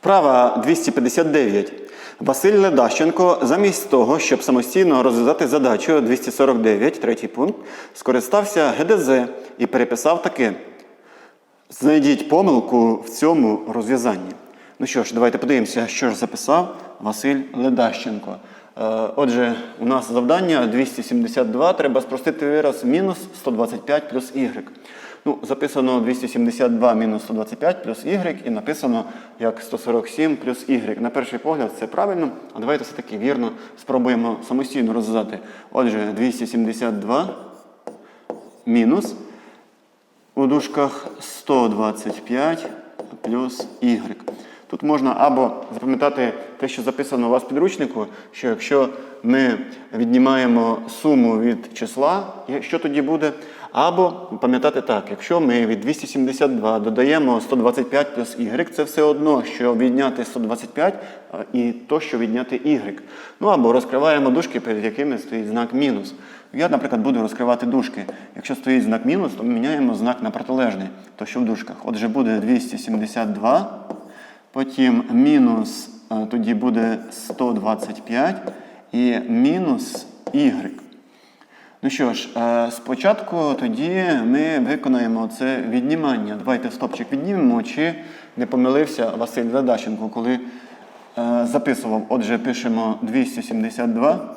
Вправа 259. Василь Ледащенко замість того, щоб самостійно розв'язати задачу 249, третій пункт, скористався ГДЗ і переписав таке. Знайдіть помилку в цьому розв'язанні. Ну що ж, давайте подивимося, що ж записав Василь Ледащенко. Е, Отже, у нас завдання 272, треба спростити вираз мінус 125 плюс y. Ну, записано 272 мінус 125 плюс y і написано як 147 плюс y. На перший погляд це правильно, а давайте все-таки вірно спробуємо самостійно розв'язати. Отже, 272 мінус у дужках 125 плюс y. Тут можна або запам'ятати те, що записано у вас в підручнику, що якщо ми віднімаємо суму від числа, що тоді буде? Або пам'ятати так, якщо ми від 272 додаємо 125 плюс y, це все одно, що відняти 125 і то, що відняти y. Ну або розкриваємо дужки, перед якими стоїть знак мінус. Я, наприклад, буду розкривати дужки. Якщо стоїть знак мінус, то ми міняємо знак на протилежний, то що в дужках. Отже, буде 272, потім мінус, е, тоді буде 125 і мінус y. Ну що ж, е, спочатку тоді ми виконаємо це віднімання. Давайте стопчик віднімемо, чи не помилився Василь Задащенко, коли е, записував. Отже, пишемо 272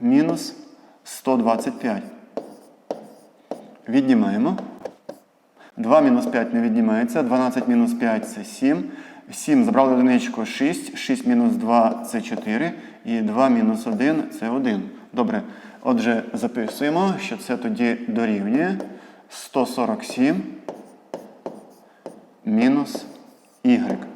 мінус 125. Віднімаємо. 2 мінус 5 не віднімається. 12 мінус 5 це 7. 7 забрали одиничку 6. 6 мінус 2 це 4. І 2 мінус 1 це 1. Добре. Отже, записуємо, що це тоді дорівнює 147 мінус y.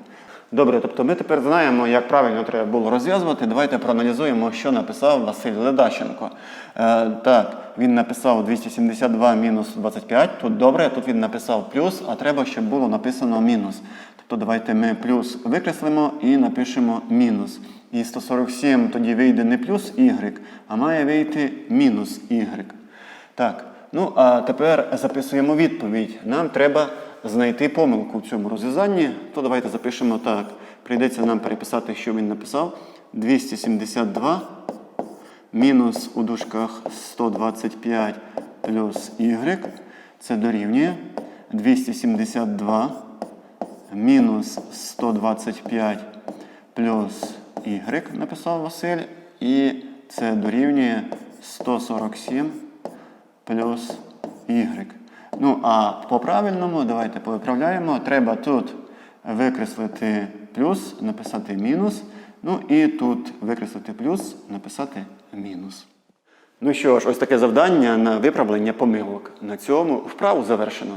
Добре, тобто ми тепер знаємо, як правильно треба було розв'язувати. Давайте проаналізуємо, що написав Василь Ледащенко. Е, так, він написав 272 мінус 25. Тут добре, тут він написав плюс, а треба, щоб було написано мінус. Тобто давайте ми плюс викреслимо і напишемо мінус. І 147 тоді вийде не плюс y, а має вийти мінус y. Так, ну а тепер записуємо відповідь. Нам треба знайти помилку в цьому розв'язанні, то давайте запишемо так. Прийдеться нам переписати, що він написав. 272 мінус у дужках 125 плюс y. Це дорівнює 272 мінус 125 плюс y, написав Василь. І це дорівнює 147 плюс y. Ну, а по правильному, давайте повиправляємо. Треба тут викреслити плюс, написати мінус. Ну і тут викреслити плюс, написати мінус. Ну що ж, ось таке завдання на виправлення помилок. На цьому вправу завершено.